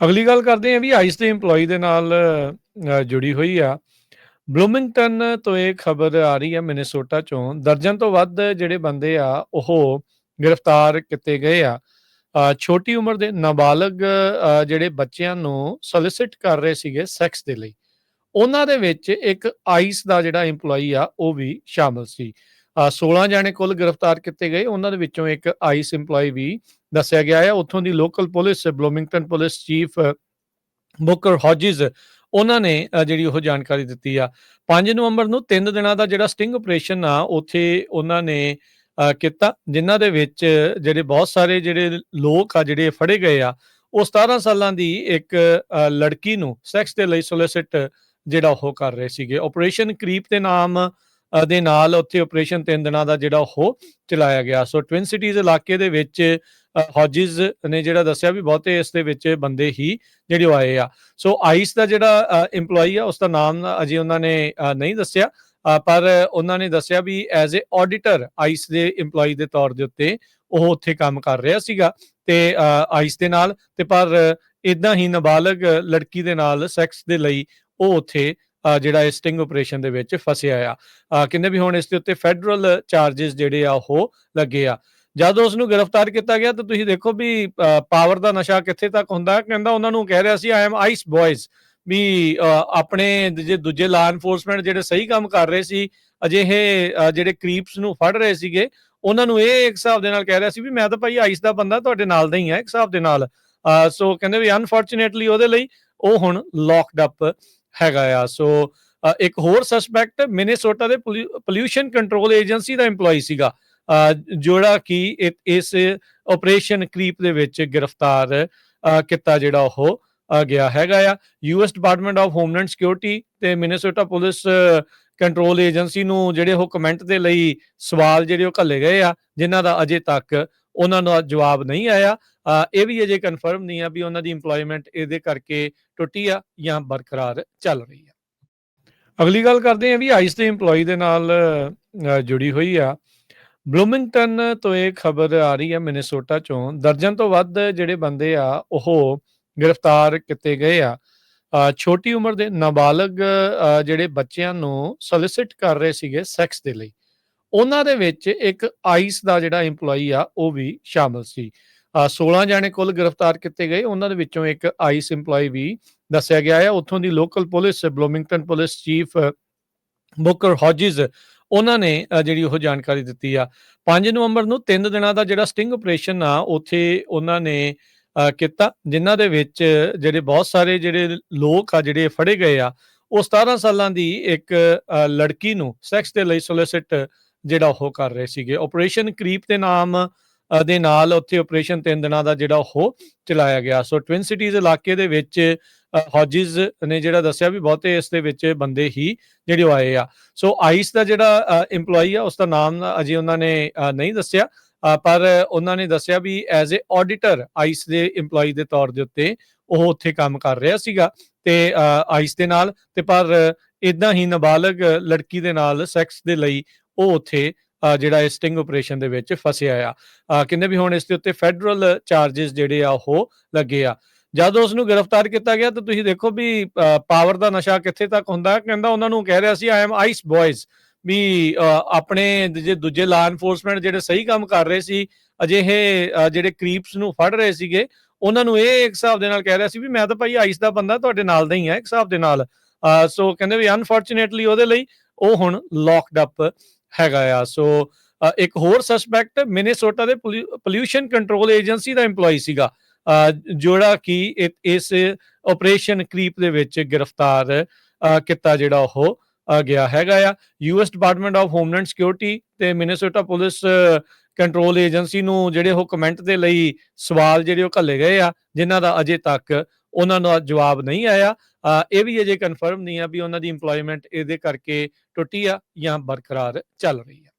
ਅਗਲੀ ਗੱਲ ਕਰਦੇ ਹਾਂ ਵੀ ਆਈਸ ਦੇ EMPLOYE ਦੇ ਨਾਲ ਜੁੜੀ ਹੋਈ ਆ। ਬਲੂਮਿੰਗਟਨ ਤੋਂ ਇਹ ਖਬਰ ਆ ਰਹੀ ਹੈ ਮਿਨੇਸੋਟਾ ਚੋਂ। ਦਰਜਨ ਤੋਂ ਵੱਧ ਜਿਹੜੇ ਬੰਦੇ ਆ, ਉਹ ਗ੍ਰਿਫਤਾਰ ਕੀਤੇ ਗਏ ਆ। ਛੋਟੀ ਉਮਰ ਦੇ ਨਾਬਾਲਗ ਜਿਹੜੇ ਬੱਚਿਆਂ ਨੂੰ ਸੋਲਿਸਿਟ ਕਰ ਰਹੇ ਸੀਗੇ ਸੈਕਸ ਦੇ ਲਈ। ਉਹਨਾਂ ਦੇ ਵਿੱਚ ਇੱਕ ਆਈਸ ਦਾ ਜਿਹੜਾ EMPLOYE ਆ, ਉਹ ਵੀ ਸ਼ਾਮਲ ਸੀ। 16 ਜਾਣੇ ਕੁੱਲ ਗ੍ਰਿਫਤਾਰ ਕੀਤੇ ਗਏ। ਉਹਨਾਂ ਦੇ ਵਿੱਚੋਂ ਇੱਕ ਆਈਸ EMPLOYE ਵੀ ਦੱਸਿਆ ਗਿਆ ਹੈ। ਉੱਥੋਂ ਦੀ local police Bloomington police chief Booker Hodges ਉਹਨਾਂ ਨੇ ਜਿਹੜੀ ਉਹ ਜਾਣਕਾਰੀ ਦਿੱਤੀ ਆ। 5 ਨਵੰਬਰ ਨੂੰ 3 ਦਿਨਾਂ ਦਾ ਜਿਹੜਾ ਸਟਿੰਗ ਆਪਰੇਸ਼ਨ ਆ, ਉੱਥੇ ਉਹਨਾਂ ਨੇ ਕੀਤਾ, ਜਿਨ੍ਹਾਂ ਦੇ ਵਿੱਚ ਜਿਹੜੇ ਬਹੁਤ ਸਾਰੇ ਜਿਹੜੇ ਲੋਕ ਆ, ਜਿਹੜੇ ਫੜੇ ਗਏ ਆ, ਉਹ 17 ਸਾਲਾਂ ਦੀ ਇੱਕ ਲੜਕੀ ਨੂੰ ਸੈਕਸ ਦੇ ਲਈ ਸੋਲਿਸਿਟ ਜਿਹੜਾ ਉਹ ਕਰ ਰਹੇ ਸੀਗੇ। ਆਪਰੇਸ਼ਨ ਕਰੀਪ ਦੇ ਨਾਮ ਦੇ ਨਾਲ ਉੱਥੇ ਆਪਰੇਸ਼ਨ 3 ਦਿਨਾਂ ਦਾ ਜਿਹੜਾ ਉਹ ਚਲਾਇਆ ਗਿਆ। ਸੋ ਟਵਿਨ ਸਿਟੀਜ਼ ਇਲਾਕੇ ਦੇ ਵਿੱਚ ਹੌਜਿਸ ਨੇ ਜਿਹੜਾ ਦੱਸਿਆ ਵੀ ਬਹੁਤੇ ਇਸ ਦੇ ਵਿੱਚ ਬੰਦੇ ਹੀ ਜਿਹੜੇ ਉਹ ਆਏ ਆ। ਸੋ ਆਈਸ ਦਾ ਜਿਹੜਾ EMPLOYE ਆ, ਉਸ ਦਾ ਨਾਮ ਅਜੇ ਉਹਨਾਂ ਨੇ ਨਹੀਂ ਦੱਸਿਆ। ਪਰ ਉਹਨਾਂ ਨੇ ਦੱਸਿਆ ਵੀ ਐਜ਼ ਅ ਆਡੀਟਰ ਆਈਸ ਦੇ EMPLOYE ਦੇ ਤੌਰ ਦੇ ਉੱਤੇ ਉਹ ਉੱਥੇ ਕੰਮ ਕਰ ਰਿਹਾ ਸੀਗਾ ਤੇ ਆਈਸ ਦੇ ਨਾਲ ਤੇ ਪਰ ਇਦਾਂ ਹੀ ਨਾਬਾਲਗ ਲੜਕੀ ਦੇ ਨਾਲ ਸੈਕਸ ਦੇ ਲਈ ਉਹ ਉੱਥੇ ਜਿਹੜਾ ਇਸ ਸਟਿੰਗ ਆਪਰੇਸ਼ਨ ਦੇ ਵਿੱਚ ਫਸਿਆ ਆ। ਕਹਿੰਦੇ ਵੀ ਹੁਣ ਇਸ ਦੇ ਉੱਤੇ ਫੈਡਰਲ ਚਾਰजेस ਜਿਹੜੇ ਆ ਉਹ ਲੱਗੇ ਆ। ਜਦੋਂ ਉਸ ਨੂੰ ਗ੍ਰਿਫਤਾਰ ਕੀਤਾ ਗਿਆ ਤਾਂ ਤੁਸੀਂ ਦੇਖੋ ਵੀ ਪਾਵਰ ਦਾ ਨਸ਼ਾ ਕਿੱਥੇ ਤੱਕ ਹੁੰਦਾ? ਕਹਿੰਦਾ ਉਹਨਾਂ ਨੂੰ ਕਹਿ ਰਿਹਾ ਸੀ ਆਈ ਐਮ ਆਈਸ ਬॉयਜ਼ ਵੀ ਆਪਣੇ ਜੇ ਦੂਜੇ ਲਾ ਇਨਫੋਰਸਮੈਂਟ ਜਿਹੜੇ ਸਹੀ ਕੰਮ ਕਰ ਰਹੇ ਸੀ, ਅਜਿਹੇ ਜਿਹੜੇ ਕ੍ਰੀਪਸ ਨੂੰ ਫੜ ਰਹੇ ਸੀਗੇ, ਉਹਨਾਂ ਨੂੰ ਇਹ ਇੱਕ ਹਿਸਾਬ ਦੇ ਨਾਲ ਕਹਿ ਰਿਹਾ ਸੀ ਵੀ, ਮੈਂ ਤਾਂ ਭਾਈ ਆਈਸ ਦਾ ਬੰਦਾ, ਤੁਹਾਡੇ ਨਾਲ ਦਾ ਹੀ ਆ, ਇੱਕ ਹਿਸਾਬ ਦੇ ਨਾਲ। ਸੋ ਕਹਿੰਦੇ ਵੀ ਅਨਫੋਰਚੂਨੇਟਲੀ ਉਹਦੇ ਲਈ ਉਹ ਹੁਣ ਲੌਕਡ ਅਪ ਹੈਗਾ ਆ। ਸੋ ਇੱਕ ਹੋਰ ਸਸਪੈਕਟ ਮਿਨੇਸੋਟਾ ਦੇ ਪੋਲਿਊਸ਼ਨ ਕੰਟਰੋਲ ਏਜੰਸੀ ਦਾ EMPLOYE ਸੀਗਾ। ਜਿਹੜਾ ਕਿ ਇਸ ਆਪਰੇਸ਼ਨ ਕਰੀਪ ਦੇ ਵਿੱਚ ਗ੍ਰਿਫਤਾਰ ਕੀਤਾ ਜਿਹੜਾ ਉਹ ਗਿਆ ਹੈਗਾ ਆ। US department of homeland security ਤੇ ਮਿਨੇਸੋਟਾ ਪੁਲਿਸ ਕੰਟਰੋਲ ਏਜੰਸੀ ਨੂੰ ਜਿਹੜੇ ਉਹ ਕਮੈਂਟ ਦੇ ਲਈ ਸਵਾਲ ਜਿਹੜੇ ਉਹ ਘੱਲੇ ਗਏ ਆ, ਜਿਨ੍ਹਾਂ ਦਾ ਅਜੇ ਤੱਕ ਉਹਨਾਂ ਦਾ ਜਵਾਬ ਨਹੀਂ ਆਇਆ। ਇਹ ਵੀ ਅਜੇ ਕਨਫਰਮ ਨਹੀਂ ਆ ਵੀ ਉਹਨਾਂ ਦੀ EMPLOYMENT ਇਹਦੇ ਕਰਕੇ ਟੁੱਟੀ ਆ ਜਾਂ ਬਰਕਰਾਰ ਚੱਲ ਰਹੀ ਆ। ਅਗਲੀ ਗੱਲ ਕਰਦੇ ਹਾਂ ਵੀ ਆਈਸ ਦੇ EMPLOYE ਦੇ ਨਾਲ ਜੁੜੀ ਹੋਈ ਆ। ਬਲੂਮਿੰਗਟਨ ਤੋਂ ਇਹ ਖਬਰ ਆ ਰਹੀ ਹੈ ਮਿਨੇਸੋਟਾ ਚੋਂ। ਦਰਜਨ ਤੋਂ ਵੱਧ ਜਿਹੜੇ ਬੰਦੇ ਆ, ਉਹ ਗ੍ਰਿਫਤਾਰ ਕੀਤੇ ਗਏ ਆ। ਛੋਟੀ ਉਮਰ ਦੇ ਨਾਬਾਲਗ ਜਿਹੜੇ ਬੱਚਿਆਂ ਨੂੰ ਸੋਲਿਸਿਟ ਕਰ ਰਹੇ ਸੀਗੇ ਸੈਕਸ ਦੇ ਲਈ। ਉਹਨਾਂ ਦੇ ਵਿੱਚ ਇੱਕ ਆਈਸ ਦਾ ਜਿਹੜਾ EMPLOYE ਆ ਉਹ ਵੀ ਸ਼ਾਮਲ ਸੀ। ਅ, 16 ਜਾਣੇ ਕੁੱਲ ਗ੍ਰਿਫਤਾਰ ਕੀਤੇ ਗਏ। ਉਹਨਾਂ ਦੇ ਵਿੱਚੋਂ ਇੱਕ ਆਈਸ EMPLOYE ਵੀ ਦੱਸਿਆ ਗਿਆ ਹੈ। ਉੱਥੋਂ ਦੀ local police Bloomington police chief Booker Hodges ਉਹਨਾਂ ਨੇ ਜਿਹੜੀ ਉਹ ਜਾਣਕਾਰੀ ਦਿੱਤੀ ਆ। 5 ਨਵੰਬਰ ਨੂੰ 3 ਦਿਨਾਂ ਦਾ ਜਿਹੜਾ ਸਟਿੰਗ ਆਪਰੇਸ਼ਨ ਆ ਉੱਥੇ ਉਹਨਾਂ ਨੇ ਕੀਤਾ ਜਿਨ੍ਹਾਂ ਦੇ ਵਿੱਚ ਜਿਹੜੇ ਬਹੁਤ ਸਾਰੇ ਜਿਹੜੇ ਲੋਕ ਆ ਜਿਹੜੇ ਫੜੇ ਗਏ ਆ ਉਹ 17 ਸਾਲਾਂ ਦੀ ਇੱਕ ਲੜਕੀ ਨੂੰ ਸੈਕਸ ਦੇ ਲਈ ਸੋਲਿਸਿਟ ਜਿਹੜਾ ਉਹ ਕਰ ਰਹੇ ਸੀਗੇ। ਆਪਰੇਸ਼ਨ ਕਰੀਪ ਦੇ ਨਾਮ ਦੇ ਨਾਲ ਉੱਥੇ ਆਪਰੇਸ਼ਨ 3 ਦਿਨਾਂ ਦਾ ਜਿਹੜਾ ਉਹ ਚਲਾਇਆ ਗਿਆ। ਸੋ ਟਵਿਨ ਸਿਟੀਜ਼ ਇਲਾਕੇ ਦੇ ਵਿੱਚ ਹੌਜਿਸ ਨੇ ਜਿਹੜਾ ਦੱਸਿਆ ਵੀ ਬਹੁਤੇ ਇਸ ਦੇ ਵਿੱਚ ਬੰਦੇ ਹੀ ਜਿਹੜੇ ਆਏ ਆ। ਸੋ ਆਈਸ ਦਾ ਜਿਹੜਾ EMPLOYE ਆ, ਉਸ ਦਾ ਨਾਮ ਅਜੇ ਉਹਨਾਂ ਨੇ ਨਹੀਂ ਦੱਸਿਆ। ਪਰ ਉਹਨਾਂ ਨੇ ਦੱਸਿਆ ਵੀ ਐਜ਼ ਅ ਆਡੀਟਰ ਆਈਸ ਦੇ EMPLOYE ਦੇ ਤੌਰ ਦੇ ਉੱਤੇ ਉਹ ਉੱਥੇ ਕੰਮ ਕਰ ਰਿਹਾ ਸੀਗਾ ਤੇ ਆਈਸ ਦੇ ਨਾਲ ਤੇ ਪਰ ਇਦਾਂ ਹੀ ਨਾਬਾਲਗ ਲੜਕੀ ਦੇ ਨਾਲ ਸੈਕਸ ਦੇ ਲਈ ਉਹ ਉੱਥੇ ਜਿਹੜਾ ਇਸ ਸਟਿੰਗ ਆਪਰੇਸ਼ਨ ਦੇ ਵਿੱਚ ਫਸਿਆ ਆ। ਕਹਿੰਦੇ ਵੀ ਹੁਣ ਇਸ ਦੇ ਉੱਤੇ ਫੈਡਰਲ ਚਾਰजेस ਜਿਹੜੇ ਆ, ਉਹ ਲੱਗੇ ਆ। ਜਦੋਂ ਉਸ ਨੂੰ ਗ੍ਰਿਫਤਾਰ ਕੀਤਾ ਗਿਆ, ਤਾਂ ਤੁਸੀਂ ਦੇਖੋ ਵੀ ਪਾਵਰ ਦਾ ਨਸ਼ਾ ਕਿੱਥੇ ਤੱਕ ਹੁੰਦਾ ਕਹਿੰਦਾ ਉਹਨਾਂ ਨੂੰ ਕਹਿ ਰਿਹਾ ਸੀ ਆਈ ਐਮ ਆਈਸ ਬॉयਜ਼ ਵੀ ਆਪਣੇ ਜੇ ਦੂਜੇ ਲਾ ਐਨਫੋਰਸਮੈਂਟ ਜਿਹੜੇ ਸਹੀ ਕੰਮ ਕਰ ਰਹੇ ਸੀ, ਅਜਿਹੇ ਜਿਹੜੇ ਕ੍ਰੀਪਸ ਨੂੰ ਫੜ ਰਹੇ ਸੀਗੇ, ਉਹਨਾਂ ਨੂੰ ਇਹ ਇੱਕ ਹਿਸਾਬ ਦੇ ਨਾਲ ਕਹਿ ਰਿਹਾ ਸੀ ਵੀ ਮੈਂ ਤਾਂ ਭਾਈ ਆਈਸ ਦਾ ਬੰਦਾ, ਤੁਹਾਡੇ ਨਾਲ ਦਾ ਹੀ ਆ, ਇੱਕ ਹਿਸਾਬ ਦੇ ਨਾਲ। ਸੋ ਕਹਿੰਦੇ ਵੀ ਅਨਫੋਰਚੂਨੇਟਲੀ ਉਹਦੇ ਲਈ ਉਹ ਹੁਣ ਲੌਕਡ ਅਪ ਹੈਗਾ ਆ। ਸੋ ਇੱਕ ਹੋਰ ਸਸਪੈਕਟ ਮਿਨੇਸੋਟਾ ਦੇ ਪੋਲਿਊਸ਼ਨ ਕੰਟਰੋਲ ਏਜੰਸੀ ਦਾ EMPLOYE ਸੀਗਾ। ਜਿਹੜਾ ਕਿ ਇਸ ਆਪਰੇਸ਼ਨ ਕਰੀਪ ਦੇ ਵਿੱਚ ਗ੍ਰਿਫਤਾਰ ਕੀਤਾ ਜਿਹੜਾ ਉਹ ਗਿਆ ਹੈਗਾ ਆ। US department of homeland security ਤੇ ਮਿਨੇਸੋਟਾ ਪੁਲਿਸ ਕੰਟਰੋਲ ਏਜੰਸੀ ਨੂੰ ਜਿਹੜੇ ਉਹ ਕਮੈਂਟ ਦੇ ਲਈ ਸਵਾਲ ਜਿਹੜੇ ਉਹ ਘੱਲੇ ਗਏ ਆ, ਜਿਨ੍ਹਾਂ ਦਾ ਅਜੇ ਤੱਕ ਉਹਨਾਂ ਦਾ ਜਵਾਬ ਨਹੀਂ ਆਇਆ ਇਹ ਵੀ ਅਜੇ ਕਨਫਰਮ ਨਹੀਂ ਆ ਵੀ ਉਹਨਾਂ ਦੀ EMPLOYMENT ਇਹਦੇ ਕਰਕੇ ਟੁੱਟੀ ਆ ਜਾਂ ਬਰਕਰਾਰ ਚੱਲ ਰਹੀ ਆ।